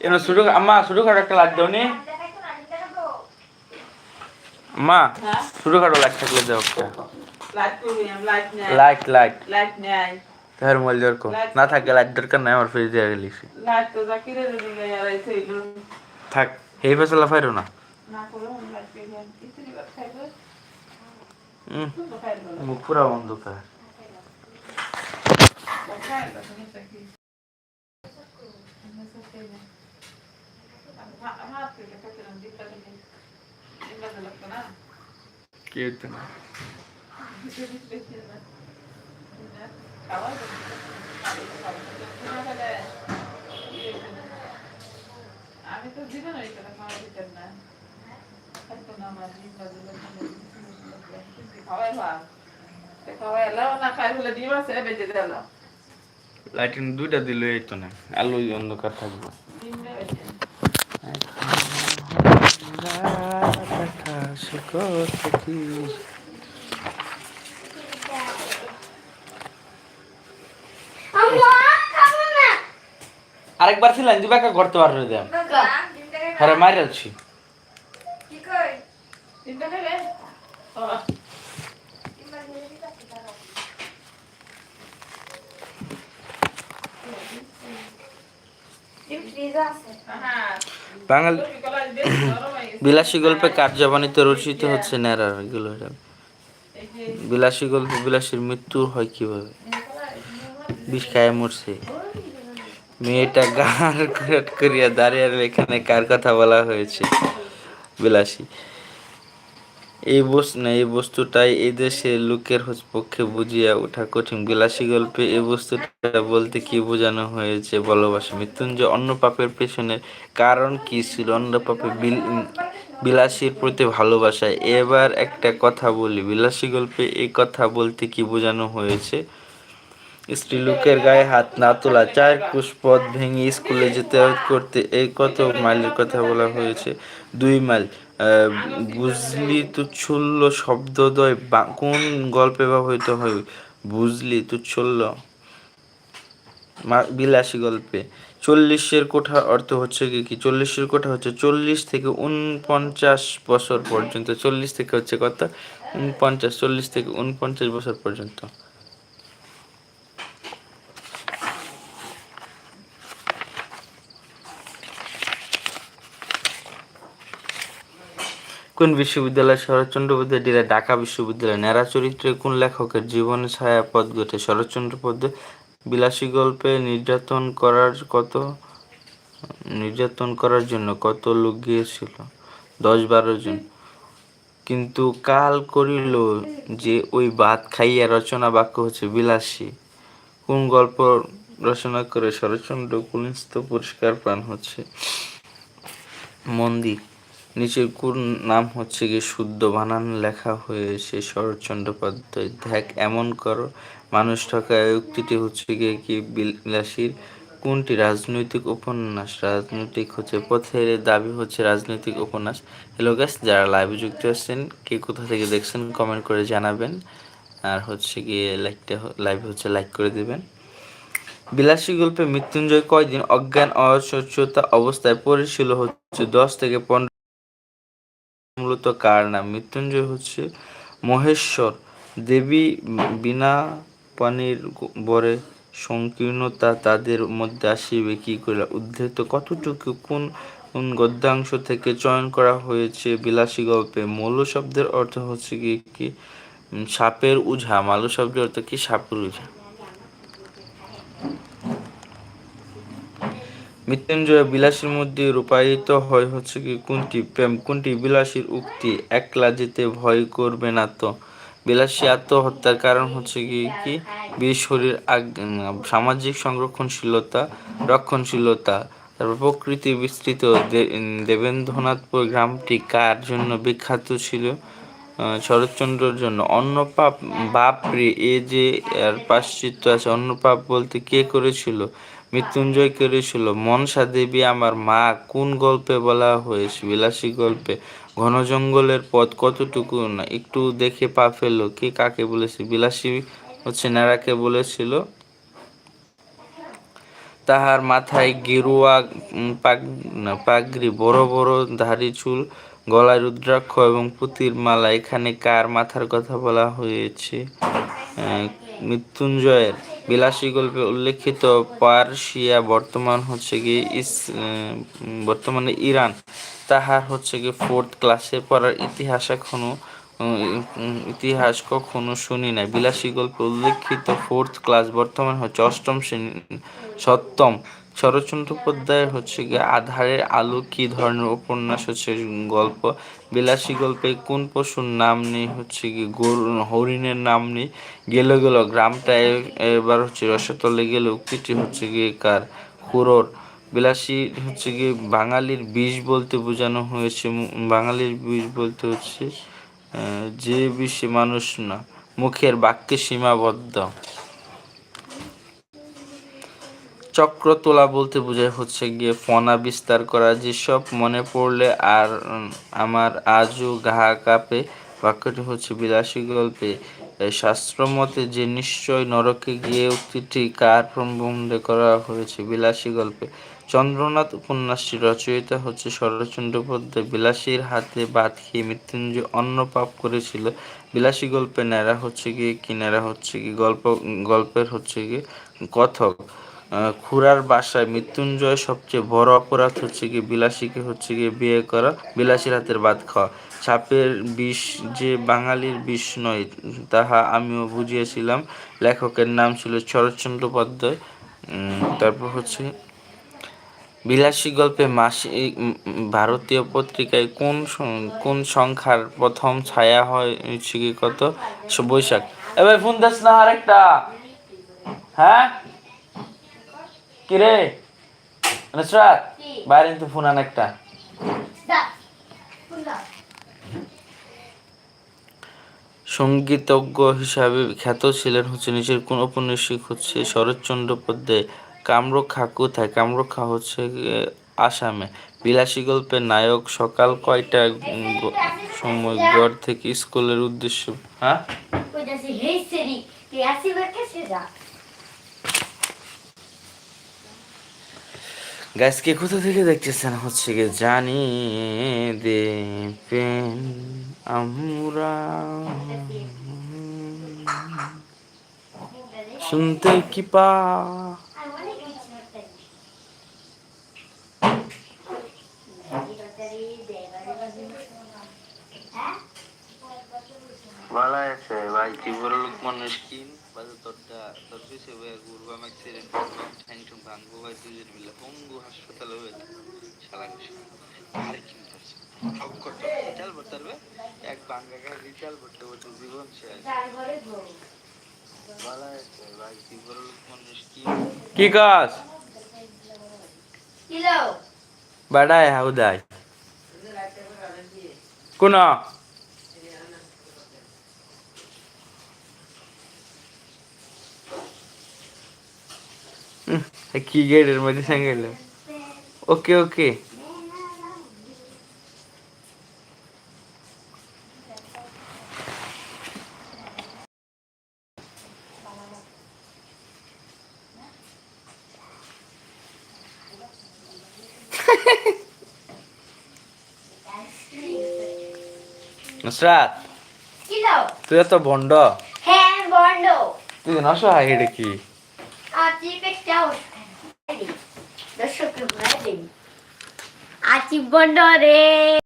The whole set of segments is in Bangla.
এনে ছোট আম্মা ছোটখাটো একটা লাইট দাও নি? আম্মা হ্যাঁ? ছোটখাটো লাইট থাকলে দাও লাইট লাইট নেই। লাইট নেই। মোবাইল দরকার। না থাকে লাইট দরকার নাই আমার ফ্রিজ দিয়ে গেলিস লাইট তো জাকিরে যদি আর এই সেই থাক এই ফেসলা ফাইরো না। না করে লাইট পেয়ে কিছু দিবা খাইবে? হুম মুখ পুরা অন্ধকার খাইবে তুমি কি হাত থেকে কাটলাম দিকটা দিকে দিকটা লাগতো না কি হতো না আমি তো জীবন হইতো না খাওয়া দিতেন না থাকতো না আমার খাওয়াই ভাব খাওয়াই এলাও না খাই বলে ডিম আছে বেঁচে দিল লাইটিং দুইটা দিলে এই তো না আলো অন্ধকার থাকবে। আরেকবার ছিলেন দিবা কা করতে পারবে দেন হ্যাঁ মারি আছি ডিমটা খাইবে ও হ্যাঁ বাঙালি বিলাসী গল্পে কার্যবাণীতে রচিত হচ্ছে ন্যারার এগুলো বিলাসী গল্পে বিলাসীর মৃত্যু হয় কীভাবে? বিষ খায় মরছে। মেয়েটা গান করিয়া দাঁড়িয়ে এখানে কার কথা বলা হয়েছে? বিলাসী। এই বস্তু এই বস্তুটাই এই দেশের লোকের পক্ষে বুঝিয়া ওঠা কঠিন। বিলাসী গল্পে এই বস্তুটা বলতে কি বোঝানো হয়েছে ভালোবাসা? মৃত্যুঞ্জয় অন্য পাপের পেছনে কারণ কি ছিল? অন্য পাপে বিল বিলাসীর প্রতি ভালোবাসা। এবার একটা কথা বলি, বিলাসী গল্পে এই কথা বলতে কি বোঝানো হয়েছে? স্ত্রীলোকের গায়ে হাত না তোলা, চার কুশ পথ ভেঙে স্কুলে যেতে করতে এই কত মাইলের কথা বলা হয়েছে? দুই মাইল। বুঝলি তুচ্ছল্য শব্দদ্বয়, বা- কোন গল্পে ব্যবহৃত হয়? বুঝলি তুচ্ছল্য বিলাসী গল্পে। চল্লিশের কোঠা অর্থ হচ্ছে কি কি? চল্লিশের কোঠা হচ্ছে চল্লিশ থেকে উনপঞ্চাশ বছর পর্যন্ত। চল্লিশ থেকে হচ্ছে কত? উনপঞ্চাশ চল্লিশ থেকে উনপঞ্চাশ বছর পর্যন্ত। কোন বিশ্ববিদ্যালয় শরৎচন্দ্র পদ্মে ঢাকা বিশ্ববিদ্যালয় ন্যাড়া চরিত্রে কোন লেখকের জীবনে ছায়া পথ ঘটে? শরৎচন্দ্র পদ্মে বিলাসী গল্পে নির্যাতন করার কত, নির্যাতন করার জন্য কত লোক গিয়েছিল? দশ বারো জন। কিন্তু কাল করিল যে ওই ভাত খাইয়া রচনা বাক্য হচ্ছে বিলাসী। কোন গল্প রচনা করে শরৎচন্দ্র কুলিস্থ পুরস্কার পান হচ্ছে মন্দির? নিচের কোন নাম হচ্ছে কি শুদ্ধ বানান লেখা হয়েছে শরৎচন্দ্র চট্টোপাধ্যায় দেখ, এমন করো, মানুষ ঠকায় উক্তিটি হচ্ছে গিয়ে কি বিলাসীর? কোনটি রাজনৈতিক উপন্যাস? রাজনৈতিক হচ্ছে পথের, দাবি হচ্ছে রাজনৈতিক উপন্যাস। হ্যালো গাছ যারা লাইভে যুক্ত আছেন, কে কোথা থেকে দেখছেন কমেন্ট করে জানাবেন। আর হচ্ছে গিয়ে লাইকটা লাইভ হচ্ছে লাইক করে দেবেন। বিলাসী গল্পে মৃত্যুঞ্জয় কয়দিন অজ্ঞান অস্বচ্ছতা অবস্থায় পড়েছিল হচ্ছে দশ থেকে পনেরো মূলত কার নাম? মৃত্যুঞ্জয় হচ্ছে মহেশ্বর। দেবী বিনা পানির বরে সংকীর্ণতা তাদের মধ্যে আসিবে কি করে উদ্ধৃত কতটুকু কোন কোন গদ্যাংশ থেকে চয়ন করা হয়েছে বিলাসী গল্পে? মৌল শব্দের অর্থ হচ্ছে কি কি? সাপের উঝা। মালু শব্দের অর্থ কি? সাপের উঝা। মৃত্যুঞ্জয় বিলাসীর মধ্যে রূপায়িত হয় হচ্ছে কি, কোনটি? প্রেম। কোনটি? বিলাসীর উক্তি, একলা যেতে ভয় করবে না তো। বিলাসী আত্মহত্যার কারণ হচ্ছে কি কি? বীর শরীর সামাজিক সংরক্ষণশীলতা, রক্ষণশীলতা। তারপর প্রকৃতি বিস্তৃত। দেবেন্দ্রনাথপুর গ্রামটি কার জন্য বিখ্যাত ছিল? শরৎচন্দ্রের জন্য। অন্নপাপ বাপরে, এ যে এর পাশ্চিত্য আছে, অন্নপাপ বলতে কে করেছিল? মৃত্যুঞ্জয় করেছিল মনসা দেবী আমার মা, কোন গল্পে বলা হয়েছে? বিলাসী গল্পে, ঘন জঙ্গলের পথ কতটুকু না? একটু দেখে পা ফেলল কে কাকে বলেছে? বিলাসী হচ্ছে নারাকে বলেছিল, তাহার মাথায় গেরুয়া পাগ- পাগড়ি, বড় বড় ধারি চুল, গলায় রুদ্রাক্ষ এবং পুতির মালা। এখানে কার মাথার কথা বলা হয়েছে? মৃত্যুঞ্জয়ের। বিলাসী গল্পে উল্লেখিত পার্সিয়া বর্তমান হচ্ছে কি ইস বর্তমানে ইরান। তাহার হচ্ছে কি ফোর্থ ক্লাসে পড়ার ইতিহাস এখনও ইতিহাস কখনো শুনি নাই। বিলাসী গল্পে উল্লেখিত ফোর্থ ক্লাস বর্তমান হচ্ছে অষ্টম শ্রেণি, সপ্তম। শরৎচন্দ্র হচ্ছে গিয়ে আধারের আলো কি ধরনের উপন্যাস হচ্ছে গল্প? বিলাসী গল্পে কোন পশুর নাম নেই? হচ্ছে কি গরু, হরিণের নাম নেই। গেল গেল, গ্রামটা এবার হচ্ছে রসতলে গেলে, উক্তিটি হচ্ছে গিয়ে কার? খুরোর। বিলাসী হচ্ছে গিয়ে বাঙালির বিষ বলতে বোঝানো হয়েছে। বাঙালির বিষ বলতে হচ্ছে যে বিষে মানুষ না, মুখের বাক্যে সীমাবদ্ধ। চক্র তোলা বলতে বোঝায় হচ্ছে গিয়ে ফনা বিস্তার করা, যেসব মনে পড়লে আর আমার আজও ঘা কাঁপে, বাক্যটি হচ্ছে বিলাসী গল্পে। শাস্ত্রমতে যে নিশ্চয় নরকে গিয়ে উক্তিটি কার প্রবন্ধে করা হয়েছে? বিলাসী গল্পে। চন্দ্রনাথ উপন্যাসটি রচয়িতা হচ্ছে শরৎচন্দ্র বিলাসীর হাতে বাদ খেয়ে মৃত্যুঞ্জয় অন্ন পাপ করেছিল। বিলাসী গল্পে ন্যাড়া হচ্ছে গিয়ে কি ন্যাড়া হচ্ছে কি গল্প, গল্পের হচ্ছে গিয়ে কথক। খুড়ার বাসায় মৃত্যুঞ্জয় সবচেয়ে বড় অপরাধ হচ্ছে কি বিলাসীকে হচ্ছে গিয়ে বিয়ে করা, বিলাসীর হাতের ভাত খাওয়া। সাপের বিষ, যে বাঙালির বিষ নয়, তাহা আমিও বুঝিয়েছিলাম। লেখকের নাম ছিল শরৎচন্দ্র চট্টোপাধ্যায় তারপর হচ্ছে বিলাসী গল্পে মাসিক ভারতীয় পত্রিকায় কোন কোন সংখ্যার প্রথম ছায়া হয় কত? বৈশাখ। এবার ফোন দাস না আরেকটা। হ্যাঁ? কিরে? নুসরাত বাইরে তো ফোন আন একটা। সঙ্গীতজ্ঞ হিসাবে খ্যাত ছিলেন হচ্ছে নিজের কোন ঔপন্যাসিক হচ্ছে শরৎচন্দ্র চট্টোপাধ্যায় কামরক্ষা কোথায় কামরক্ষা হচ্ছে আসামে। বিলাসী গল্পের নায়ক সকাল কয়টা সময় ঘর থেকে স্কুলের উদ্দেশ্য হ্যাঁ? গাইস কে কোথা থেকে দেখতেছেন? হচ্ছে গিয়ে জানি দেবেন আমরা। শুনতে কি পা? ভালো আছে ভাই, তুই বড় লোক মানুষ কি? বাজে তোরটা তোর পিছে গুরবাম অ্যাক্সিডেন্ট ভাঙবো ভাই দুজন মিলে? পঙ্গু হাসপাতালে হয়ে শালা আরে কি করছে ঠক করতে চাল বলতে এক বাঙ্গা গাড়ি চাল বলতে বলতে জীবন শেষ। ভালো আছে ভাই তুই বড় লোক মানুষ কি? কি কাজ. বাড়ায় হাউদায়। কোনা? কি গেটের মধ্যে সঙ্গে ওকে ওকে। নুসরাত Kilo. তুই এত ভণ্ড। Hand bondo. তুই নসহায় এটা কি? Ati pectel. Deixa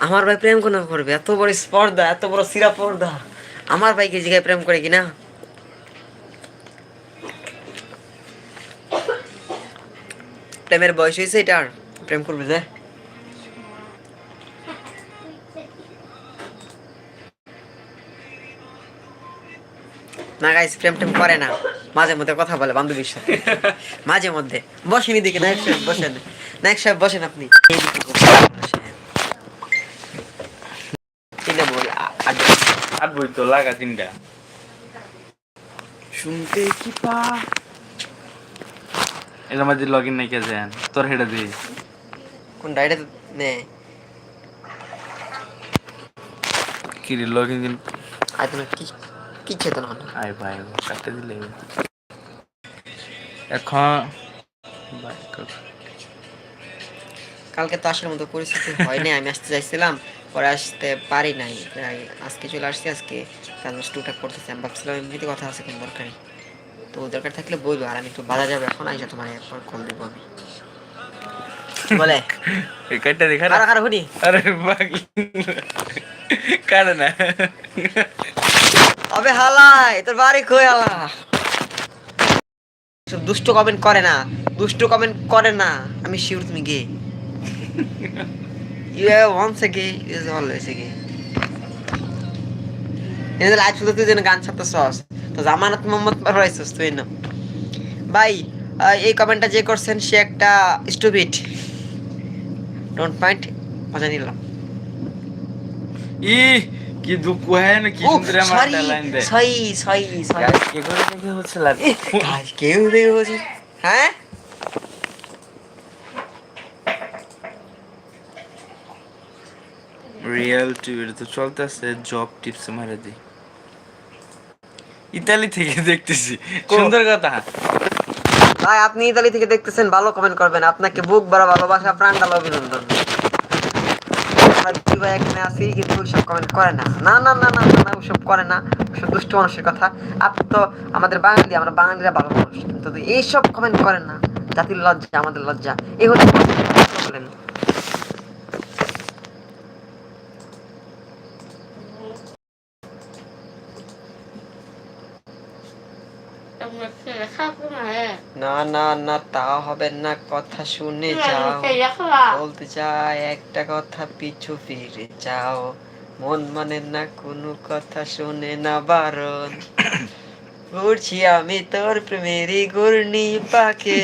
আমার ভাই প্রেম কোনো করবে? এত বড় স্পর্ধা এত বড় সিরা পর্দা। আমার ভাইকে জিগায় প্রেম করে কিনা? প্রেমের বয়স হয়েছে এটার প্রেম করবে যে? না গাইস প্রেম টেম করে না। মাঝে মধ্যে কথা বলে বান্ধবীর সাথে। মাঝে মধ্যে। বসেন এদিকে নায়ক সাহেব বসেন। নায়ক সাহেব বসেন আপনি এইদিকে বসেন, বসেন। তিনটা বল আ- আড্ডা। আর বই তো লাগা তিনটা। শুনতে কি পা? এটা মাঝে লগ ইন নাই কে যান তোর হেডা দি। কোনটা এটা নে। কি রে লগ ইন আয় তুমি কি কি খেতে না আয় ভাই কাটতে দিলে। এখন বাই কালকে তো আসার মতো পরিস্থিতি হয়নি আমি আসতে চাইছিলাম। পরে আসতে পারি নাই। আজকে চলে আসছি আজকে কাজ টুকটাক করতেছি। আমি ভাবছিলাম এমনিতে কথা আছে কোনো দরকারই। তো দরকার থাকলে বলব আর আমি একটু বাজার যাব এখন আইসা তোমার এরপর কল দেবো আমি। বলে? কাটটা দেখা কারা আরে না? হালাই তোর বাড়ি কই হালা দুষ্ট কমেন্ট করে না। দুষ্ট কমেন্ট করে না। আমি শিওর তুমি gay. Once a gay is always a gay এদের লাইভ শুধু তুই যেন গান ছাড়তে সস তো জামানত মোহাম্মদ পারওয়াইছস তুই না ভাই এই কমেন্টটা যে করছেন সে একটা স্টুপিড ডোন্ট মাইন্ড মজা নিলাম। ই কি দুঃখ হয় না কি সুন্দর আমার লাইন দে। সরি সরি সরি গাইস দেখে হচ্ছে লাগ কেউ দেখে বলছে হ্যাঁ? রিয়েল টিভির তো চলতেছে জব টিপস মারে দি ইতালি থেকে দেখতেছি। সুন্দর কথা। ভাই আপনি ইতালি থেকে দেখতেছেন ভালো কমেন্ট করবেন। আপনাকে বুক বড় ভালোবাসা প্রাণ ডাল অভিনন্দন। ভাই এখানে আছি কিন্তু ওইসব কমেন্ট করে না। না না না না না না ওইসব করে না। ওইসব দুষ্ট মানুষের কথা। আপনি তো আমাদের বাঙালি আমরা বাঙালিরা ভালো মানুষ। কিন্তু এইসব কমেন্ট করেন না। জাতির লজ্জা আমাদের লজ্জা। এই হচ্ছে বলেন। না না না তা হবে না কথা শুনে যাও। বলতে চাই একটা কথা পিছু ফিরে যাও। মন মানে না কোনো কথা শুনে না বারণ। উড়ছি আমি তোর প্রেমেরই ঘূর্ণি পাকে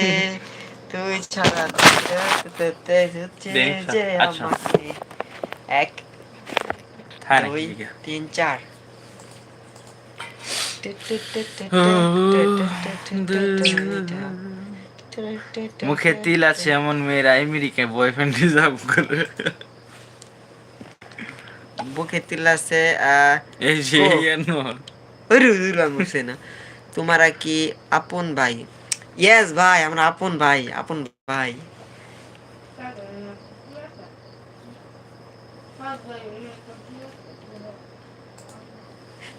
তুই ছাড়া হচ্ছে যে আচ্ছা। এক দুই তিন চার। মুখে তিল আছে এমন মেয়েরা আমেরিকায় বয়ফ্রেন্ড রিজার্ভ করে। বুকে তিল আছে এই যে না। তোমারা কি আপন ভাই? ইয়েস ভাই আমরা আপন ভাই আপন ভাই।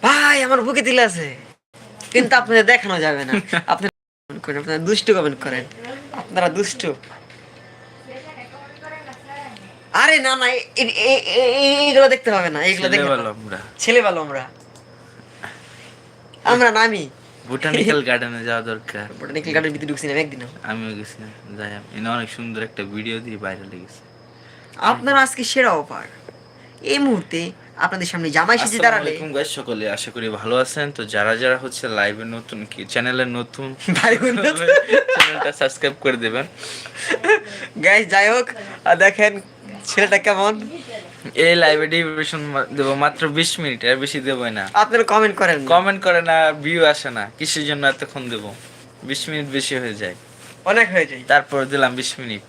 ভাই আমার বুকে তিল আছে। কিন্তু আপনাদের দেখানো যাবে না। আপনি করেন আপনারা দুষ্টু কমেন্ট করেন। আপনারা দুষ্টু। আরে না না এইগুলো দেখতে না এইগুলো দেখতে ভালো আমরা। ছেলে ভালো আমরা। আমরা নামি বোটানিক্যাল গার্ডেনে যাওয়া দরকার। বোটানিক্যাল গার্ডেন ভিতরে ঢুকছি না একদিনও। আমিও গেছি যাই এনে অনেক সুন্দর একটা ভিডিও দিয়ে বাইরে লেগেছে আপনারা আজকে সেরা অফার এই মুহূর্তে আপনাদের সামনে জামাই সেজে দাঁড়ালে। আসসালামু আলাইকুম guys, সকলে আশা করি ভালো আছেন। তো যারা যারা হচ্ছে লাইভে নতুন কি চ্যানেলে নতুন ভাই চ্যানেলটা সাবস্ক্রাইব করে দেবেন। গাইস যাই হোক আর দেখেন ছেলেটা কেমন? এই লাইভে ডিভিশন দেবো মাত্র বিশ মিনিট আর বেশি দেবই না। আপনারা কমেন্ট করেন। কমেন্ট করে না ভিউ আসে না। কিসের জন্য এতক্ষণ দেবো? বিশ মিনিট বেশি হয়ে যায়। অনেক হয়ে যায়। তারপর দিলাম বিশ মিনিট।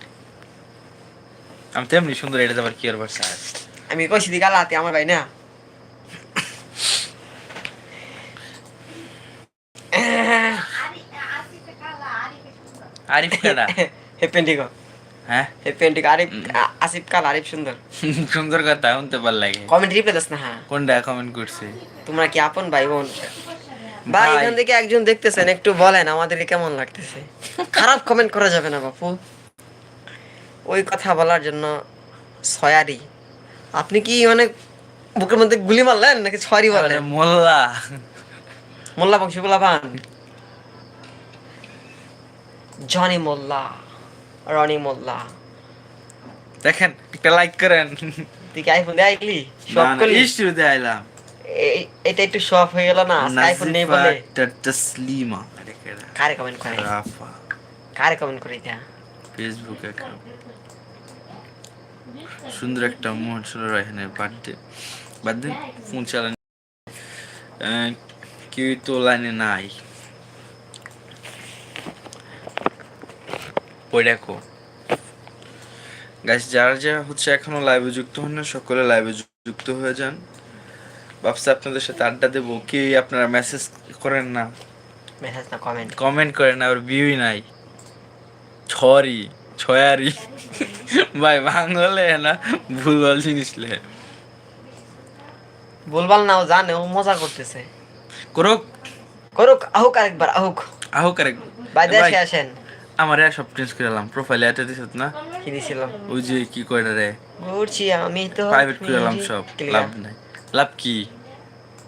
আমি তেমনি সুন্দর এটা আবার কি আর বাড়ছে আমি কইছি দিকে আলাতে আমার ভাই না। আরিফ কেডা হে পেন্টিক হ্যাঁ? হে পেন্টিক আরিফ আসিফ কাল আরিফ সুন্দর। সুন্দর কথা শুনতে ভালো লাগে। কমেন্ট রিপ্লাই দাস না হ্যাঁ। কোনটা কমেন্ট করছে? তোমরা কি আপন ভাই বোন? ভাই। ভাই। এখান থেকে একজন দেখতেছেন একটু বলেন আমাদের কেমন লাগতেছে? খারাপ কমেন্ট করা যাবে না বাপু। ওই কথা বলার জন্য সয়ারি। আপনি কি মানে বুকের মধ্যে গুলি মারলেন নাকি আরে বললেন মোল্লা। মোল্লা বংশীগুলা পান? জনি মোল্লা রনি মোল্লা। দেখেন একটা লাইক করেন। তুই কি আইফোন দিয়ে আইলি? করলি? আইলাম। এটা একটু শপ হয়ে গেল না? আইফোন নেই বলে। তসলিমা। কারে কমেন্ট করে? রাফা। কারে কমেন্ট করে এটা? ফেসবুক সুন্দর একটা মুহূর্ত ছিল রায়হানের বার্থডে। দিন ফোন চালান। কেউ তো লাইনে নাই। ওই দেখো। গাইস যারা যারা হচ্ছে এখনও লাইভে যুক্ত হন না সকলে লাইভে যুক্ত হয়ে যান। ভাবছি আপনাদের সাথে আড্ডা দেবো। কেউই আপনারা মেসেজ করেন না। মেসেজ না কমেন্ট কমেন্ট করেন আর ভিউই নাই। ছরি ছয়ারি। ভাই বাংলা না ভুলভাল জিনিস লে। বলবাল নাও জানে ও মজা করতেছে। করুক। করুক আহুক আরেকবার আহুক। আহো কারেক ভাই দেশে আসেন। আমার আর সব চেঞ্জ করে এলাম। প্রোফাইলে এটা দিছত না? কি দিছিলাম? ওই যে কি কয়টা রে? ঘুরছি আমি তো। প্রাইভেট করে এলাম সব। লাভ নাই। লাভ কি?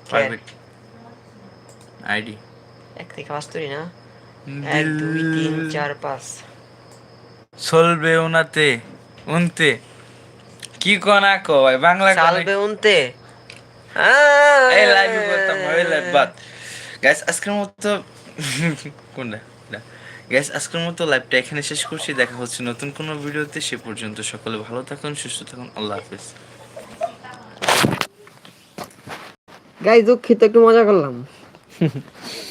প্রাইভেট আইডি এক থেকে পাঁচ তুই না? এক দুই তিন চার পাঁচ। চলবে উনাতে উনতে। কি কনা কো ভাই বাংলা কয় চালবে উনতে। এই লাইভ করতাম ওই লাইভ বাদ। গাইস আজকের মতো কোনটা? গ্যাস আজকের মতো লাইভটা এখানে শেষ করছি। দেখা হচ্ছে নতুন কোনো ভিডিওতে। সে পর্যন্ত সকলে ভালো থাকুন সুস্থ থাকুন। আল্লাহ হাফেজ। গাই দুঃখিত একটু মজা করলাম।